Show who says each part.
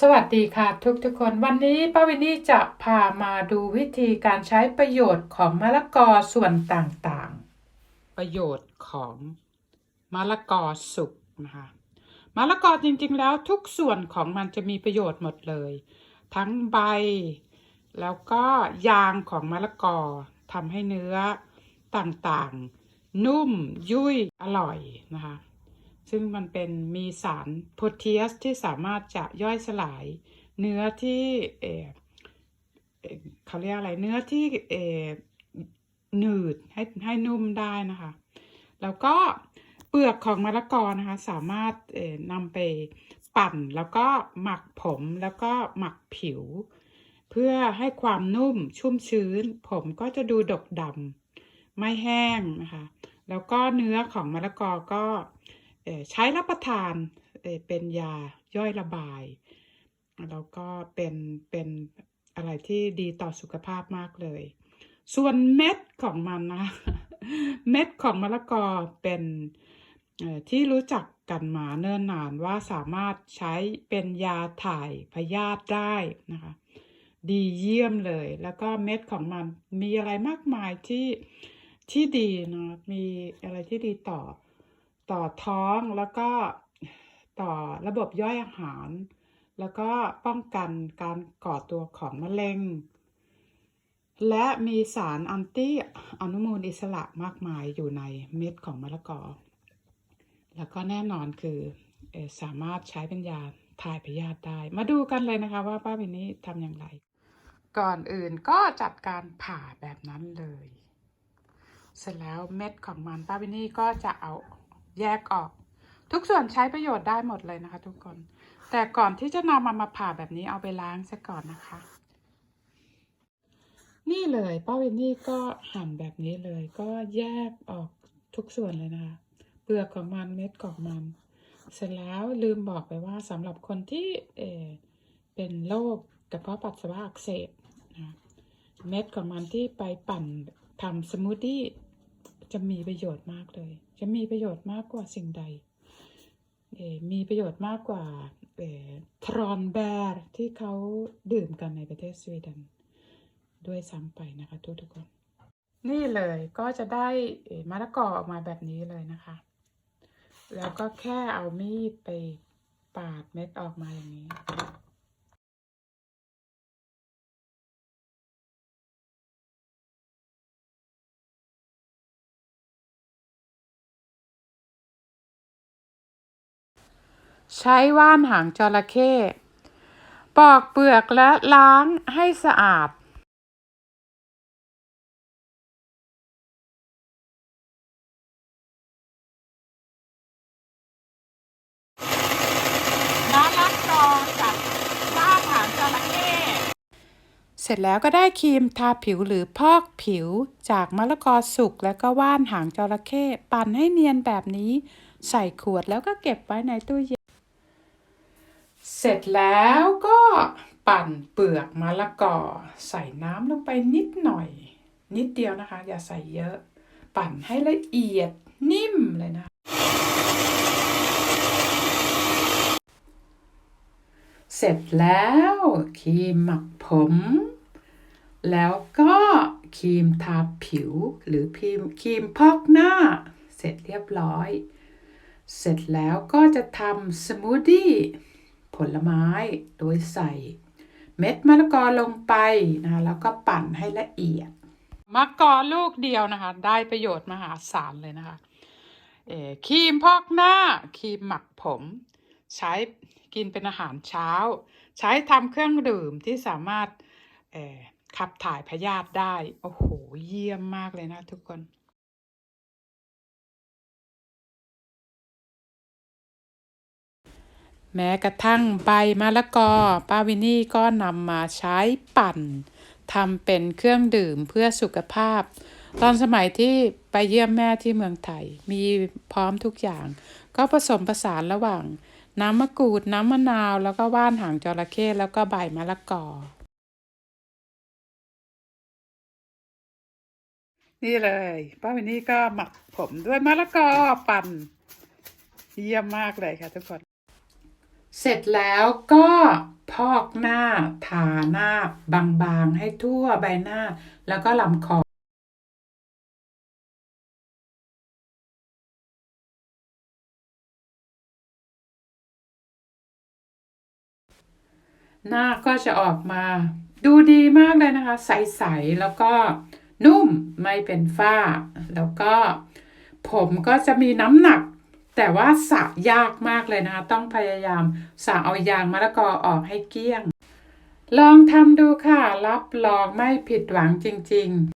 Speaker 1: สวัสดีค่ะทุกทุกคนวันนี้ป้าวินนี่จะพามาดูวิธีการใช้ประโยชน์ของมะละกอส่วนต่างๆ ประโยชน์ของมะละกอสุกนะคะมะละกอจริงๆแล้วทุกส่วนของมันจะมีประโยชน์หมดเลย ทั้งใบ แล้วก็ยางของมะละกอทำให้เนื้อต่างๆ นุ่มยุ่ยอร่อยนะคะ ซึ่งมันเป็นมีสารโพแทสที่สามารถจะย่อยสลาย เนื้อที่เเขาเรียกอะไรเนื้อที่เหนืดให้ให้นุ่มได้นะคะ แล้วก็เปลือกของมะละกอนะคะ สามารถนำไปปั่นแล้วก็หมักผมแล้วก็หมักผิว เพื่อให้ความนุ่มชุ่มชื้น ผมก็จะดูดกดำไม่แห้งนะคะ แล้วก็เนื้อของมะละกอก็ ใช้รับประทานเป็นยาย่อยระบายแล้วก็เป็นเป็นอะไรที่ดีต่อสุขภาพมากเลย ส่วนเม็ดของมันนะ เม็ดของมะละกอเป็นที่รู้จักกันมาเนิ่นนานว่าสามารถใช้เป็นยาถ่ายพยาธิได้นะคะ ดีเยี่ยมเลย แล้วก็เม็ดของมันมีอะไรมากมายที่ที่ดีนะมีอะไรที่ดีต่อ ต่อท้องแล้วก็ต่อระบบย่อยอาหาร แล้วก็ป้องกันการก่อตัวของมะเร็ง และมีสารอันตี้อนุมูลอิสระมากมายอยู่ในเม็ดของมะละกอ แล้วก็แน่นอนคืออสามารถใช้เป็นยาถ่ายพยาธิได้ มาดูกันเลยนะคะว่าป้าวินนี่ทำอย่างไร ก่อนอื่นก็จัดการผ่าแบบนั้นเลย เสร็จแล้วเม็ดของมันป้าวินนี่ก็จะเอา แยกออก ทุกส่วนใช้ประโยชน์ได้หมดเลยนะคะ ทุกคน แต่ก่อนที่จะนำมามาผ่าแบบนี้เอาไปล้างซะก่อนนะคะ นี่เลยป้าวินนี่ก็หั่นแบบนี้เลย ก็แยกออกทุกส่วนเลยนะคะ เปลือกของมันเม็ดของมัน เสร็จแล้วลืมบอกไปว่าสำหรับคนที่เออเป็นโรคกระเพาะปัสสาวะอักเสบนะเม็ดของมันที่ไปปั่นทำสมูทตี้ จะมีประโยชน์มากเลย จะมีประโยชน์มากกว่าสิ่งใดเออมีประโยชน์มากกว่าเออทรอนแบร์ที่เขาดื่มกันในประเทศสวีเดนด้วยซ้ำไปนะคะทุกทุกคน นี่เลยก็จะได้มะละกอออกมาแบบนี้เลยนะคะ แล้วก็แค่เอามีดไปปาดเม็ดออกมาอย่างนี้ ใช้ว่านหางจระเข้ปอกเปลือกและล้างให้สะอาดน้ำล้างจอกับว่านหางจระเข้เสร็จแล้วก็ได้ครีมทาผิวหรือพอกผิวจากมะละกอสุกแล้วก็ว่านหางจระเข้ปั่นให้เนียนแบบนี้ ใส่ขวดแล้วก็เก็บไว้ในตู้เย็น เสร็จแล้วก็ปั่นเปลือกมะละกอ ใส่น้ำลงไปนิดหน่อย นิดเดียวนะคะ อย่าใส่เยอะ ปั่นให้ละเอียดนิ่มเลยนะ เสร็จแล้วครีมหมักผม แล้วก็ครีมทาผิวหรือครีมครีมพอกหน้า เสร็จเรียบร้อย เสร็จแล้วก็จะทำสมูทตี้ ผลไม้โดยใส่ เม็ดมะละกอลงไปนะคะแล้วก็ปั่นให้ละเอียดมะกอลูกเดียวนะคะ ได้ประโยชน์มหาศาลเลยนะคะครีมพอกหน้าครีมหมักผม ใช้กินเป็นอาหารเช้า ใช้ทำเครื่องดื่มที่สามารถขับถ่ายพยาธิได้ โอ้โห เยี่ยมมากเลยนะทุกคน แม้กระทั่งใบมะละกอป้าวินนี่ก็นำมาใช้ปั่นทำเป็นเครื่องดื่มเพื่อสุขภาพ ตอนสมัยที่ไปเยี่ยมแม่ที่เมืองไทย มีพร้อมทุกอย่าง ก็ผสมผสานระหว่าง น้ำมะกรูด น้ำมะนาว แล้วก็ว่านหางจระเข้แล้วก็ใบมะละกอ นี่เลยป้าวินนี่ก็หมักผมด้วยมะละกอปั่น เยี่ยมมากเลยค่ะทุกคน เสร็จแล้วก็พอกหน้าทาหน้าบางๆให้ทั่วใบหน้า แล้วก็ลำคอหน้าก็จะออกมาดูดีมากเลยนะคะ ใส ๆ แล้วก็นุ่มไม่เป็นฝ้า แล้วก็ผมก็จะมีน้ำหนัก แต่ว่าสระยากมากเลยนะคะ ต้องพยายามสระเอายางมะละกอออกให้เกลี้ยง ลองทำดูค่ะ รับรองไม่ผิดหวังจริง ๆ